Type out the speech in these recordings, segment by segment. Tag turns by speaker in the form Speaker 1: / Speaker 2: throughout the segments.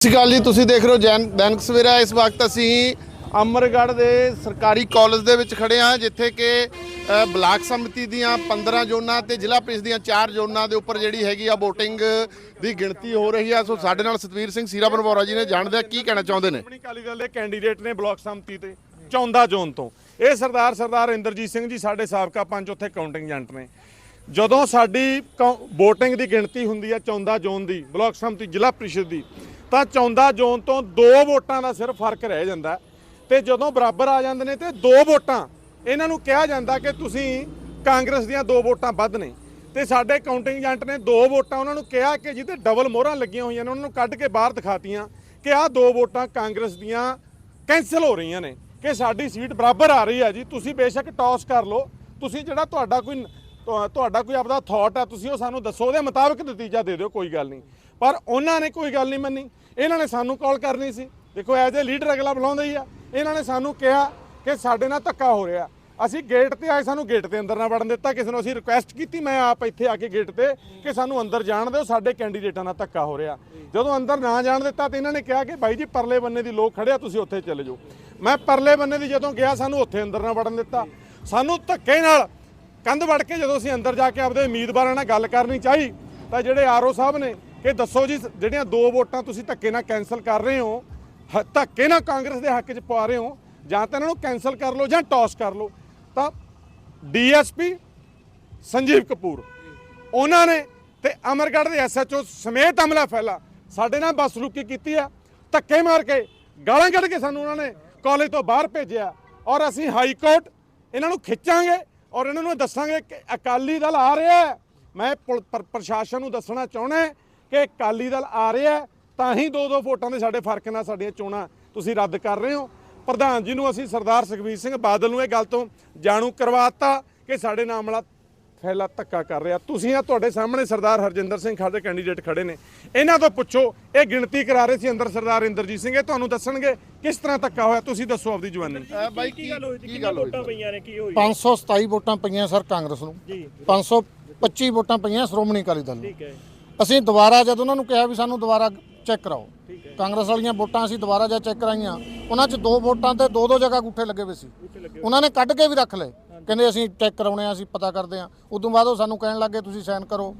Speaker 1: ਸਤਿ ਸ਼੍ਰੀ ਅਕਾਲ ਜੀ, ਤੁਸੀਂ ਦੇਖ ਰਹੇ ਹੋ ਜੈਨ ਦੈਨਿਕ ਸਵੇਰਾ। ਇਸ ਵਕਤ ਅਸੀਂ ਅਮਰਗੜ੍ਹ ਦੇ ਸਰਕਾਰੀ ਕਾਲਜ ਦੇ ਵਿੱਚ ਖੜੇ ਹਾਂ, ਜਿੱਥੇ ਕਿ ਬਲਾਕ ਸੰਮਤੀ ਦੀਆਂ 15 ਜ਼ੋਨਾਂ ਤੇ ਜ਼ਿਲ੍ਹਾ ਪ੍ਰੀਸ਼ਦ ਦੀਆਂ 4 ਜ਼ੋਨਾਂ ਦੇ ਉੱਪਰ ਜਿਹੜੀ ਹੈਗੀ ਆ VOTING ਦੀ ਗਿਣਤੀ ਹੋ ਰਹੀ ਆ। ਸੋ ਸਾਡੇ ਨਾਲ ਸਤਵੀਰ ਸਿੰਘ ਸੀਰਾ ਬਨਵੋਰਾ ਜੀ ਨੇ ਜਾਣਦੇ ਆ, ਕੀ ਕਹਿਣਾ ਚਾਹੁੰਦੇ ਨੇ?
Speaker 2: ਆਪਣੀ ਅਕਾਲੀ ਦਲ ਦੇ ਕੈਂਡੀਡੇਟ ਨੇ ਬਲਾਕ ਸੰਮਤੀ ਤੇ ਚੌਂਦਾ ਜ਼ੋਨ ਤੋਂ। ਇਹ ਸਰਦਾਰ ਸਰਦਾਰ ਇੰਦਰਜੀਤ ਸਿੰਘ ਜੀ ਸਾਡੇ ਸਾਬਕਾ ਪੰਚ ਉੱਥੇ ਕਾਊਂਟਿੰਗ ਏਜੰਟ ਨੇ। ਜਦੋਂ ਸਾਡੀ VOTING ਦੀ ਗਿਣਤੀ ਹੁੰਦੀ ਆ ਚੌਂਦਾ ਜ਼ੋਨ ਦੀ, ਬਲਾਕ ਸੰਮਤੀ ਜ਼ਿਲ੍ਹਾ ਪ੍ਰੀਸ਼ਦ ਦੀ ਤਾਂ ਚੌਂਦਾ ਜ਼ੋਨ ਤੋਂ ਦੋ ਵੋਟਾਂ ਦਾ ਸਿਰਫ ਫ਼ਰਕ ਰਹਿ ਜਾਂਦਾ ਹੈ। ਤੇ ਜਦੋਂ ਬਰਾਬਰ ਆ ਜਾਂਦੇ ਨੇ ਤੇ ਦੋ ਵੋਟਾਂ, ਇਹਨਾਂ ਨੂੰ ਕਿਹਾ ਜਾਂਦਾ ਕਿ ਤੁਸੀਂ ਕਾਂਗਰਸ ਦੀਆਂ ਦੋ ਵੋਟਾਂ ਵੱਧ ਨੇ। ਤੇ ਸਾਡੇ ਕਾਊਂਟਿੰਗ ਏਜੰਟ ਨੇ ਦੋ ਵੋਟਾਂ, ਉਹਨਾਂ ਨੂੰ ਕਿਹਾ ਕਿ ਜਿਹਦੇ ਡਬਲ ਮੋਹਰਾਂ ਲੱਗੀਆਂ ਹੋਈਆਂ ਨੇ, ਉਹਨਾਂ ਨੂੰ ਕੱਢ ਕੇ ਬਾਹਰ ਦਿਖਾਤੀਆਂ ਕਿ ਆਹ ਦੋ ਵੋਟਾਂ ਕਾਂਗਰਸ ਦੀਆਂ ਕੈਂਸਲ ਹੋ ਰਹੀਆਂ ਨੇ ਕਿ ਸਾਡੀ ਸੀਟ ਬਰਾਬਰ ਆ ਰਹੀ ਹੈ ਜੀ। ਤੁਸੀਂ ਬੇਸ਼ੱਕ ਟੌਸ ਕਰ ਲਓ। ਤੁਸੀਂ ਜਿਹੜਾ ਤੁਹਾਡਾ ਕੋਈ ਤੁਹਾਡਾ ਕੋਈ ਆਪਦਾ ਥਾਟ ਹੈ, ਤੁਸੀਂ ਉਹ ਸਾਨੂੰ ਦੱਸੋ, ਉਹਦੇ ਮੁਤਾਬਕ ਨਤੀਜਾ ਦੇ ਦਿਓ, ਕੋਈ ਗੱਲ ਨਹੀਂ। ਪਰ ਉਹਨਾਂ ਨੇ ਕੋਈ ਗੱਲ ਨਹੀਂ ਮੰਨੀ। ਇਹਨਾਂ ਨੇ ਸਾਨੂੰ ਕਾਲ ਕਰਨੀ ਸੀ। ਦੇਖੋ ਐਜ਼ ਏ ਲੀਡਰ ਅਗਲਾ ਬੁਲਾਉਂਦਾ ਹੀ ਆ। ਇਹਨਾਂ ਨੇ ਸਾਨੂੰ ਕਿਹਾ ਕਿ ਸਾਡੇ ਨਾਲ ਧੱਕਾ ਹੋ ਰਿਹਾ। ਅਸੀਂ ਗੇਟ ਤੇ ਆਏ, ਸਾਨੂੰ ਗੇਟ ਦੇ ਅੰਦਰ ਨਾ ਵੜਨ ਦਿੱਤਾ। ਕਿਸੇ ਨੂੰ ਅਸੀਂ ਰਿਕੁਐਸਟ ਕੀਤੀ, ਮੈਂ ਆਪ ਇੱਥੇ ਆ ਕੇ ਗੇਟ ਤੇ ਕਿ ਸਾਨੂੰ ਅੰਦਰ ਜਾਣ ਦਿਓ। ਸਾਡੇ ਕੈਂਡੀਡੇਟਾਂ ਨਾਲ ਧੱਕਾ ਹੋ ਰਿਹਾ। ਜਦੋਂ ਅੰਦਰ ਨਾ ਜਾਣ ਦਿੱਤਾ ਤੇ ਇਹਨਾਂ ਨੇ ਕਿਹਾ ਕਿ ਬਾਈ ਜੀ, ਪਰਲੇ ਬੰਨੇ ਦੀ ਲੋਕ ਖੜਿਆ ਤੁਸੀਂ ਉੱਥੇ ਚਲੇ ਜਾਓ। ਮੈਂ ਪਰਲੇ ਬੰਨੇ ਦੀ ਜਦੋਂ ਗਿਆ, ਸਾਨੂੰ ਉੱਥੇ ਅੰਦਰ ਨਾ ਵੜਨ ਦਿੱਤਾ। ਸਾਨੂੰ ਧੱਕੇ ਨਾਲ ਕੰਧ ਵੜ ਕੇ ਜਦੋਂ ਅਸੀਂ ਅੰਦਰ ਜਾ ਕੇ ਆਪਦੇ ਉਮੀਦਵਾਰਾਂ ਨਾਲ ਗੱਲ ਕਰਨੀ ਚਾਹੀ, ਤਾਂ ਜਿਹੜੇ ਆਰਓ ਸਾਹਿਬ ਨੇ ਇਹ ਦੱਸੋ ਜੀ, ਜਿਹੜੀਆਂ ਦੋ ਵੋਟਾਂ ਤੁਸੀਂ ਧੱਕੇ ਨਾਲ ਕੈਨਸਲ ਕਰ ਰਹੇ ਹੋ ਧੱਕੇ ਨਾਲ ਕਾਂਗਰਸ ਦੇ ਹੱਕ 'ਚ ਪਾ ਰਹੇ ਹੋ, ਜਾਂ ਤਾਂ ਇਹਨਾਂ ਨੂੰ ਕੈਨਸਲ ਕਰ ਲਓ ਜਾਂ ਟੌਸ ਕਰ ਲਓ, ਤਾਂ ਡੀਐਸਪੀ ਸੰਜੀਵ ਕਪੂਰ, ਉਹਨਾਂ ਨੇ ਤੇ ਅਮਰਗੜ੍ਹ ਦੇ ਐਸਐਚਓ ਸਮੇਤ ਅਮਲਾ ਫੈਲਾ, ਸਾਡੇ ਨਾਲ ਬਸਲੂਕੀ ਕੀਤੀ ਆ, ਧੱਕੇ ਮਾਰ ਕੇ ਗਾਲਾਂ ਕੱਢ ਕੇ ਸਾਨੂੰ ਉਹਨਾਂ ਨੇ ਕਾਲਜ ਤੋਂ ਬਾਹਰ ਭੇਜਿਆ, ਔਰ ਅਸੀਂ ਹਾਈ ਕੋਰਟ ਇਹਨਾਂ ਨੂੰ ਖਿੱਚਾਂਗੇ, ਔਰ ਇਹਨਾਂ ਨੂੰ ਦੱਸਾਂਗੇ ਕਿ ਅਕਾਲੀ ਦਲ ਆ ਰਿਹਾ ਮੈਂ ਪੁਲ- ਪ੍ਰ- ਪ੍ਰਸ਼ਾਸਨ ਨੂੰ ਦੱਸਣਾ ਚਾਹੁੰਦਾ ਕਿ ਅਕਾਲੀ ਦਲ ਆ ਰਿਹਾ ਤਾਂ ਹੀ ਦੋ ਦੋ ਵੋਟਾਂ ਦੇ ਸਾਡੇ ਫ਼ਰਕ ਨਾਲ ਸਾਡੀਆਂ ਚੋਣਾਂ ਤੁਸੀਂ ਰੱਦ ਕਰ ਰਹੇ ਹੋ। ਪ੍ਰਧਾਨ ਜੀ ਨੂੰ ਅਸੀਂ ਸਰਦਾਰ ਸੁਖਬੀਰ ਸਿੰਘ ਬਾਦਲ ਨੂੰ ਇਹ ਗੱਲ ਤੋਂ ਜਾਣੂ ਕਰਵਾਤਾ ਕਿ ਸਾਡੇ ਨਾਲ ਮਾਮਲਾ ਫੈਲਾ ਧੱਕਾ ਕਰ ਰਿਹਾ। ਤੁਸੀਂ ਆ ਤੁਹਾਡੇ ਸਾਹਮਣੇ ਸਰਦਾਰ ਹਰਜਿੰਦਰ ਸਿੰਘ ਖਾਦੇ ਕੈਂਡੀਡੇਟ ਖੜੇ ਨੇ। ਇਹਨਾਂ ਤੋਂ ਪੁੱਛੋ ਇਹ ਗਿਣਤੀ ਕਰਾ ਰਹੇ ਸੀ ਅੰਦਰ ਸਰਦਾਰ ਇੰਦਰਜੀਤ ਸਿੰਘ। ਇਹ ਤੁਹਾਨੂੰ ਦੱਸਣਗੇ ਕਿਸ ਤਰ੍ਹਾਂ ਧੱਕਾ ਹੋਇਆ ਤੁਸੀਂ ਦੱਸੋ ਆਪਦੀ ਜਵਾਨੀ
Speaker 1: ਬਾਈ ਕੀ
Speaker 3: ਗੱਲ ਹੋਈ ਸੀ?
Speaker 1: ਕੀ
Speaker 3: ਕਿੰਨੀਆਂ
Speaker 1: ਗੱਲ
Speaker 3: ਵੋਟਾਂ ਪਈਆਂ ਨੇ? ਕੀ ਹੋਈ?
Speaker 4: 527 ਵੋਟਾਂ ਪਈਆਂ ਸਰ ਕਾਂਗਰਸ ਨੂੰ।
Speaker 3: ਜੀ।
Speaker 4: 525 ਵੋਟਾਂ ਪਈਆਂ ਸ਼੍ਰੋਮਣੀ ਅਕਾਲੀ ਦਲ ਨੂੰ।
Speaker 3: ਠੀਕ ਹੈ।
Speaker 4: ਅਸੀਂ ਦੁਬਾਰਾ ਜਦ ਉਹਨਾਂ ਨੂੰ ਕਿਹਾ ਵੀ ਸਾਨੂੰ ਦੁਬਾਰਾ ਚੈੱਕ ਕਰਾਓ ਕਾਂਗਰਸ ਵਾਲੀਆਂ ਵੋਟਾਂ ਅਸੀਂ ਦੁਬਾਰਾ ਜਦ ਚੈੱਕ ਕਰਾਈਆਂ ਉਹਨਾਂ 'ਚ ਦੋ ਵੋਟਾਂ ਤੇ ਦੋ ਦੋ ਜਗ੍ਹਾ ਗੁੱਠੇ ਲੱਗੇ ਹੋਏ ਸੀ। ਉਹਨਾਂ ਨੇ ਕੱਢ ਕੇ ਵੀ ਰੱਖ ਲਏ ਕਹਿੰਦੇ ਅਸੀਂ ਚੈੱਕ ਕਰਾਉਣੇ ਆ ਅਸੀਂ ਪਤਾ ਕਰਦੇ ਆ। ਉਦੋਂ ਬਾਅਦ ਉਹ ਸਾਨੂੰ ਕਹਿਣ ਲੱਗੇ ਤੁਸੀਂ ਸਾਈਨ ਕਰੋ।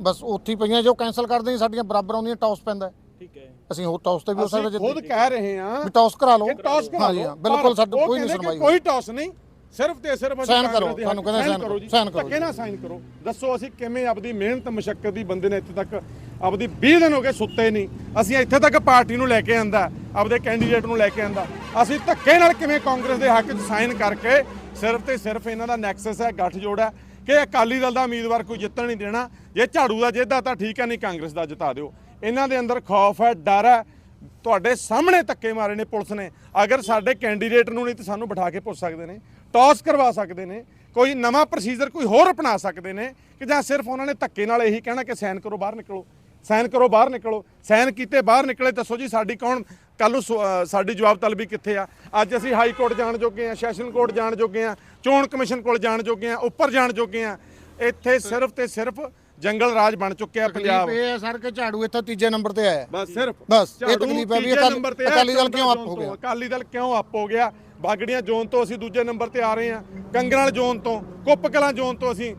Speaker 4: ਬਸ ਉੱਥੇ ਹੀ ਪਈਆਂ ਜੋ ਕੈਨਸਲ ਕਰਦੇ ਸੀ ਸਾਡੀਆਂ ਬਰਾਬਰ ਆਉਂਦੀਆਂ ਟੌਸ ਪੈਂਦਾ।
Speaker 3: ਠੀਕ ਹੈ।
Speaker 4: ਅਸੀਂ ਹੋਰ ਟੌਸ ਤੇ ਵੀ ਹੋ ਸਕਦੇ ਜੇ
Speaker 2: ਖੁਦ ਕਹਿ ਰਹੇ ਹਾਂ
Speaker 4: ਵੀ ਟੌਸ ਕਰਾ ਲਓ।
Speaker 2: ਟੌਸ ਕਰਾ
Speaker 4: ਹਾਂਜੀ
Speaker 2: ਲਓ।
Speaker 4: ਹਾਂ ਬਿਲਕੁਲ ਸਾਡੀ ਕੋਈ ਨਹੀਂ ਸੁਣਵਾਈ
Speaker 2: ਕੋਈ ਟੌਸ ਨਹੀਂ। ਸਿਰਫ ਤੇ ਸਿਰਫ
Speaker 4: ਸਾਈਨ ਕਰੋ, ਤੁਹਾਨੂੰ ਕਹਿੰਦੇ
Speaker 2: ਸਾਈਨ ਜੀ।
Speaker 4: ਸਾਈਨ ਕਰੋ
Speaker 2: ਧੱਕੇ ਨਾਲ ਸਾਈਨ ਕਰੋ। ਦੱਸੋ ਅਸੀਂ ਕਿਵੇਂ ਆਪਦੀ ਮਿਹਨਤ ਮੁਸ਼ਕਲ ਦੀ ਬੰਦੇ ਨੇ ਇੱਥੇ ਤੱਕ ਆਪਦੀ 20 ਦਿਨ ਹੋ ਗਏ ਸੁੱਤੇ ਨਹੀਂ। ਅਸੀਂ ਇੱਥੇ ਤੱਕ ਪਾਰਟੀ ਨੂੰ ਲੈ ਕੇ ਆਂਦਾ ਆਪਦੇ ਕੈਂਡੀਡੇਟ ਨੂੰ ਲੈ ਕੇ ਆਂਦਾ। ਅਸੀਂ ਧੱਕੇ ਨਾਲ ਕਿਵੇਂ ਕਾਂਗਰਸ ਦੇ ਹੱਕ 'ਚ ਸਾਈਨ ਕਰਕੇ ਸਿਰਫ ਤੇ ਸਿਰਫ ਇਹਨਾਂ ਦਾ ਨੈਕਸਸ ਹੈ ਗੱਠਜੋੜ ਹੈ ਕਿ ਅਕਾਲੀ ਦਲ ਦਾ ਉਮੀਦਵਾਰ ਕੋਈ ਜਿੱਤਣ ਨਹੀਂ ਦੇਣਾ। ਜੇ ਝਾੜੂ ਦਾ ਜਿੱਦਾ ਤਾਂ ਠੀਕ ਹੈ ਨਹੀਂ ਕਾਂਗਰਸ ਦਾ ਜਿਤਾ ਦਿਓ। ਇਹਨਾਂ ਦੇ ਅੰਦਰ ਖੌਫ ਹੈ ਡਰ ਹੈ ਤੁਹਾਡੇ ਸਾਹਮਣੇ ਧੱਕੇ ਮਾਰੇ ਨੇ ਪੁਲਿਸ ਨੇ। ਅਗਰ ਸਾਡੇ ਕੈਂਡੀਡੇਟ ਨੂੰ ਨਹੀਂ ਤਾਂ ਸਾਨੂੰ ਬਿਠਾ ਕੇ ਪੁੱਛ ਸਕਦੇ ਨੇ, ਟੌਸ ਕਰਵਾ ਸਕਦੇ ਨੇ, ਕੋਈ ਨਵਾਂ ਪ੍ਰੋਸੀਜਰ ਕੋਈ ਹੋਰ ਅਪਣਾ ਸਕਦੇ ਨੇ ਕਿ ਜਾਂ ਸਿਰਫ ਉਹਨਾਂ ਨੇ ਧੱਕੇ ਨਾਲ ਇਹੀ ਕਹਿਣਾ ਕਿ ਸਾਈਨ ਕਰੋ, ਬਾਹਰ ਨਿਕਲੋ। ਸਾਈਨ ਕਰੋ, ਬਾਹਰ ਨਿਕਲੋ। ਸਾਈਨ ਕੀਤੇ, ਬਾਹਰ ਨਿਕਲੇ, ਦੱਸੋ ਜੀ ਸਾਡੀ ਕੌਣ ਕੱਲ ਨੂੰ ਸੁ- ਸਾਡੀ ਜਵਾਬ ਤਲਬੀ ਕਿੱਥੇ ਆ? ਅੱਜ ਅਸੀਂ ਹਾਈ ਕੋਰਟ ਜਾਣ ਜੋਗੇ ਆ, ਸੈਸ਼ਨ ਕੋਰਟ ਜਾਣ ਜੋਗੇ ਆ, ਚੋਣ ਕਮਿਸ਼ਨ ਕੋਲ ਜਾਣ ਜੋਗੇ ਆ, ਉੱਪਰ ਜਾਣ ਜੋਗੇ ਆ। ਇੱਥੇ ਸਿਰਫ ਤੇ ਸਿਰਫ ਜੰਗਲ ਰਾਜ ਬਣ ਚੁੱਕਿਆ ਪੰਜਾਬ।
Speaker 4: ਇਹ ਹੈ ਸਰ ਕਿ ਝਾੜੂ ਇੱਥੇ ਤੀਜੇ ਨੰਬਰ ਤੇ ਆਇਆ।
Speaker 2: ਬਸ ਸਿਰਫ
Speaker 4: ਬਸ, ਇਹ ਤਕਲੀਫ ਹੈ ਵੀ ਅਕਾਲੀ- ਦਲ ਕਿਉਂ ਅੱਪ ਹੋ ਗਿਆ?
Speaker 2: ਅਕਾਲੀ ਦਲ ਕਿਉਂ ਅੱਪ ਹੋ ਗਿਆ? ਬਾਗੜੀਆਂ ਜ਼ੋਨ ਤੋਂ ਅਸੀਂ ਦੂਜੇ ਨੰਬਰ ਤੇ ਆ ਰਹੇ ਹਾਂ। ਕੰਗਰਾਲ ਜ਼ੋਨ ਤੋਂ ਕੁੱਪ ਕਲਾਂ ਜ਼ੋਨ ਤੋਂ ਅਸੀਂ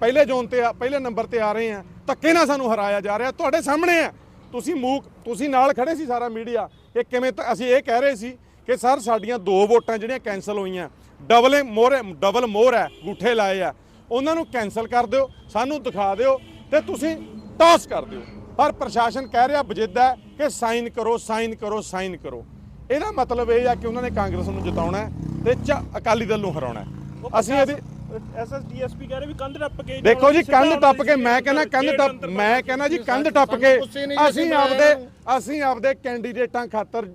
Speaker 2: ਪਹਿਲੇ ਜ਼ੋਨ ਤੇ ਆ- ਪਹਿਲੇ ਨੰਬਰ ਤੇ ਆ ਰਹੇ ਹਾਂ। ਧੱਕੇ ਨਾਲ ਸਾਨੂੰ ਹਰਾਇਆ ਜਾ ਰਿਹਾ। ਤੁਹਾਡੇ ਸਾਹਮਣੇ ਆ ਤੁਸੀਂ ਮੂਕ ਤੁਸੀਂ ਨਾਲ ਖੜੇ ਸੀ ਸਾਰਾ ਮੀਡੀਆ। ਕਿ ਕਿਵੇਂ ਅਸੀਂ ਇਹ ਕਹਿ ਰਹੇ ਸੀ ਕਿ ਸਰ ਸਾਡੀਆਂ ਦੋ ਵੋਟਾਂ ਜਿਹੜੀਆਂ ਕੈਨਸਲ ਹੋਈਆਂ। ਡਬਲ ਮੋਹਰ ਡਬਲ ਮੋਹਰ ਹੈ ਗੂਠੇ ਲਾਏ ਆ। ਉਹਨਾਂ ਨੂੰ ਕੈਨਸਲ ਕਰ ਦਿਓ ਸਾਨੂੰ ਦਿਖਾ ਦਿਓ ਤੇ ਤੁਸੀਂ ਟਾਸ ਕਰ ਦਿਓ। ਪਰ ਪ੍ਰਸ਼ਾਸਨ ਕਹਿ ਰਿਹਾ ਬਜਿੱਦਾ ਹੈ ਕਿ ਸਾਈਨ ਕਰੋ ਸਾਈਨ ਕਰੋ ਸਾਈਨ ਕਰੋ। ਇਹਦਾ ਮਤਲਬ ਇਹ ਆ ਕਿ ਉਹਨਾਂ ਨੇ ਕਾਂਗਰਸ ਨੂੰ ਜਿਤਾਉਣਾ ਹੈ ਤੇ ਅਕਾਲੀ ਦਲ ਨੂੰ ਹਰਾਉਣਾ। ਅਸੀਂ ਇਹਦੀ
Speaker 3: ਐਸਐਸਡੀਐਸਪੀ ਕਹਿ ਰਹੇ ਵੀ ਕੰਧ ਟੱਪ ਕੇ
Speaker 2: ਦੇਖੋ ਜੀ ਕੰਧ ਟੱਪ ਕੇ ਮੈਂ ਕਹਿੰਦਾ ਕੰਧ ਟੱਪ ਮੈਂ ਕਹਿੰਦਾ ਜੀ ਕੰਧ ਟੱਪ ਕੇ ਅਸੀਂ ਆਪਦੇ ਅਸੀਂ ਆਪਦੇ ਕੈਂਡੀਡੇਟਾਂ ਖਾਤਰ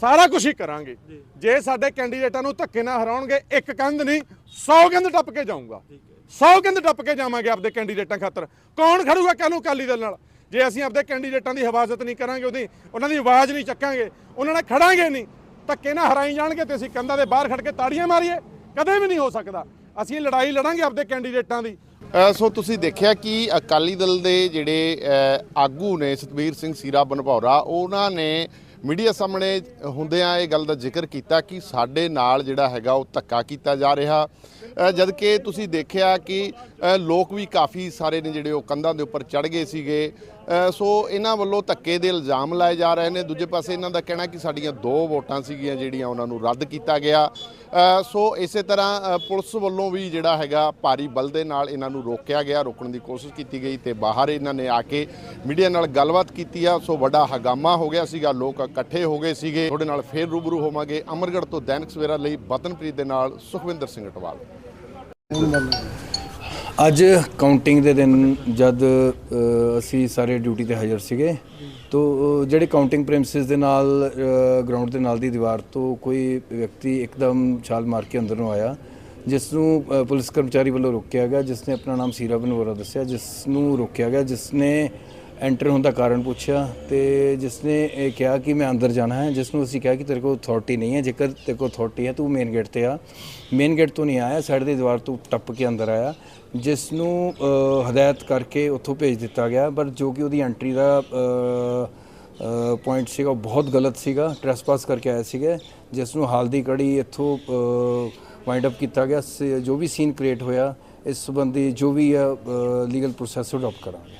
Speaker 2: ਸਾਰਾ ਕੁਝ ਹੀ ਕਰਾਂਗੇ। ਜੇ। ਸਾਡੇ ਕੈਂਡੀਡੇਟਾਂ ਨੂੰ ਧੱਕੇ ਨਾਲ ਹਰਾਉਣਗੇ ਇੱਕ ਕੰਧ ਨਹੀਂ 100 ਕੰਧ ਟੱਪ ਕੇ ਜਾਊਂਗਾ। 100 ਕੰਧ ਟੱਪ ਕੇ ਜਾਵਾਂਗੇ ਆਪਦੇ ਕੈਂਡੀਡੇਟਾਂ ਖਾਤਰ। ਕੌਣ ਖੜੂਗਾ ਕੱਲ ਨੂੰ ਅਕਾਲੀ ਦਲ ਨਾਲ? ਜੇ ਅਸੀਂ ਆਪਦੇ ਕੈਂਡੀਡੇਟਾਂ ਦੀ ਹਿਫਾਜ਼ਤ ਨਹੀਂ ਕਰਾਂਗੇ ਉਹਦੀ ਉਹਨਾਂ ਦੀ ਆਵਾਜ਼ ਨਹੀਂ ਚੱਕਾਂਗੇ ਉਹਨਾਂ ਨਾਲ ਖੜਾਂਗੇ ਨਹੀਂ। ਧੱਕੇ ਨਾਲ ਹਰਾਈ ਜਾਣਗੇ ਤੇ ਅਸੀਂ ਕੰਧਾਂ ਦੇ ਬਾਹਰ ਖੜ ਕੇ ਤਾੜੀਆਂ ਮਾਰੀਏ। ਕਦੇ ਵੀ ਨਹੀਂ ਹੋ ਸਕਦਾ। ਅਸੀਂ ਇਹ ਲੜਾਈ ਲੜਾਂਗੇ ਆਪਦੇ ਕੈਂਡੀਡੇਟਾਂ ਦੀ।
Speaker 1: ਸੋ ਤੁਸੀਂ ਦੇਖਿਆ ਕਿ ਅਕਾਲੀ ਦਲ ਦੇ ਜਿਹੜੇ ਆਗੂ ਨੇ ਸਤਬੀਰ ਸਿੰਘ ਸੀਰਾ ਬਨਭੌਰਾ ਉਹਨਾਂ ਨੇ ਮੀਡੀਆ ਸਾਹਮਣੇ ਹੁੰਦਿਆਂ ਇਹ ਗੱਲ ਦਾ ਜ਼ਿਕਰ ਕੀਤਾ ਕਿ ਸਾਡੇ ਨਾਲ ਜਿਹੜਾ ਹੈਗਾ ਉਹ ਧੱਕਾ ਕੀਤਾ ਜਾ ਰਿਹਾ। ਜਦ ਕਿ ਤੁਸੀਂ ਦੇਖਿਆ ਕਿ ਲੋਕ ਵੀ ਕਾਫੀ ਸਾਰੇ ਨੇ ਜਿਹੜੇ ਉਹ ਕੰਧਾਂ ਦੇ ਉੱਪਰ ਚੜ ਗਏ ਸੀਗੇ। ਸੋ ਇਹਨਾਂ ਵੱਲੋਂ ਧੱਕੇ ਦੇ ਇਲਜ਼ਾਮ ਲਾਏ ਜਾ ਰਹੇ ਨੇ। ਦੂਜੇ ਪਾਸੇ ਇਹਨਾਂ ਦਾ ਕਹਿਣਾ ਕਿ ਸਾਡੀਆਂ ਦੋ ਵੋਟਾਂ ਸੀਗੀਆਂ ਜਿਹੜੀਆਂ ਉਹਨਾਂ ਨੂੰ ਰੱਦ ਕੀਤਾ ਗਿਆ। ਸੋ ਇਸੇ ਤਰ੍ਹਾਂ ਪੁਲਿਸ ਵੱਲੋਂ ਵੀ ਜਿਹੜਾ ਹੈਗਾ ਭਾਰੀ ਬਲ ਦੇ ਨਾਲ ਇਹਨਾਂ ਨੂੰ ਰੋਕਿਆ ਗਿਆ, ਰੋਕਣ ਦੀ ਕੋਸ਼ਿਸ਼ ਕੀਤੀ ਗਈ ਤੇ ਬਾਹਰ ਇਹਨਾਂ ਨੇ ਆ ਕੇ ਮੀਡੀਆ ਨਾਲ ਗੱਲਬਾਤ ਕੀਤੀ ਆ। ਸੋ ਵੱਡਾ ਹਗਾਮਾ ਹੋ ਗਿਆ ਸੀਗਾ, ਲੋਕ ਇਕੱਠੇ ਹੋ ਗਏ ਸੀਗੇ। ਤੁਹਾਡੇ ਨਾਲ ਫੇਰ ਰੂਬਰੂ ਹੋਵਾਂਗੇ ਅਮਰਗੜ੍ਹ ਤੋਂ ਦੈਨਿਕ ਸਵੇਰਾ ਲਈ, ਬਤਨਪ੍ਰੀਤ ਦੇ ਨਾਲ ਸੁਖਵਿੰਦਰ ਸਿੰਘ ਅਟਵਾਲ।
Speaker 5: ਅੱਜ ਕਾਊਂਟਿੰਗ ਦੇ ਦਿਨ ਜਦ ਅਸੀਂ ਸਾਰੇ ਡਿਊਟੀ ਤੇ ਹਾਜ਼ਰ ਸੀਗੇ, ਤੋ ਜਿਹੜੇ ਕਾਊਂਟਿੰਗ ਪ੍ਰੈਮਿਸਿਸ ਦੇ ਨਾਲ ਗਰਾਊਂਡ ਦੇ ਨਾਲ ਦੀ ਦੀਵਾਰ ਤੋਂ ਕੋਈ ਵਿਅਕਤੀ ਇੱਕਦਮ ਛਾਲ ਮਾਰ ਕੇ ਅੰਦਰ ਨੂੰ ਆਇਆ, ਜਿਸ ਨੂੰ ਪੁਲਿਸ ਕਰਮਚਾਰੀ ਵੱਲੋਂ ਰੋਕਿਆ ਗਿਆ, ਜਿਸ ਨੇ ਆਪਣਾ ਨਾਮ ਸੀਰਾ ਬਨਵਰਾ ਦੱਸਿਆ, ਜਿਸ ਨੂੰ ਰੋਕਿਆ ਗਿਆ, ਜਿਸ ਨੇ ਐਂਟਰ ਹੋਣ ਦਾ ਕਾਰਨ ਪੁੱਛਿਆ ਤੇ ਜਿਸ ਨੇ ਇਹ ਕਿਹਾ ਕਿ ਮੈਂ ਅੰਦਰ ਜਾਣਾ ਹੈ ਜਿਸ ਨੂੰ ਅਸੀਂ ਕਿਹਾ ਕਿ ਤੇਰੇ ਕੋਲ ਅਥਾਰਟੀ ਨਹੀਂ ਹੈ, ਜੇਕਰ ਤੇਰੇ ਕੋਲ ਅਥਾਰਟੀ ਹੈ ਤੂੰ ਮੇਨ ਗੇਟ ਤੇ ਆ। ਮੇਨ ਗੇਟ ਤੋਂ ਨਹੀਂ ਆਇਆ ਸਾਈਡ ਦੀ ਦੀਵਾਰ ਤੋਂ ਟੱਪ ਕੇ ਅੰਦਰ ਆਇਆ ਜਿਸ ਨੂੰ ਹਦਾਇਤ ਕਰਕੇ ਉੱਥੋਂ ਭੇਜ ਦਿੱਤਾ ਗਿਆ, ਪਰ ਜੋ ਕਿ ਉਹਦੀ ਐਂਟਰੀ ਦਾ ਪੁਆਇੰਟ ਸੀਗਾ, ਉਹ ਬਹੁਤ ਗਲਤ ਸੀਗਾ ਟ੍ਰੈਸਪਾਸ ਕਰਕੇ ਆਇਆ ਸੀਗਾ ਜਿਸ ਨੂੰ ਹਾਲ ਦੀ ਕੜੀ ਇੱਥੋਂ ਵਾਈਂਡ ਅਪ ਕੀਤਾ ਗਿਆ, ਸ- ਜੋ ਵੀ ਸੀਨ ਕ੍ਰੀਏਟ ਹੋਇਆ, ਇਸ ਸੰਬੰਧੀ ਜੋ ਵੀ ਲੀਗਲ ਪ੍ਰੋਸੈਸ ਅਡਾਪਟ ਕਰਾਂਗੇ।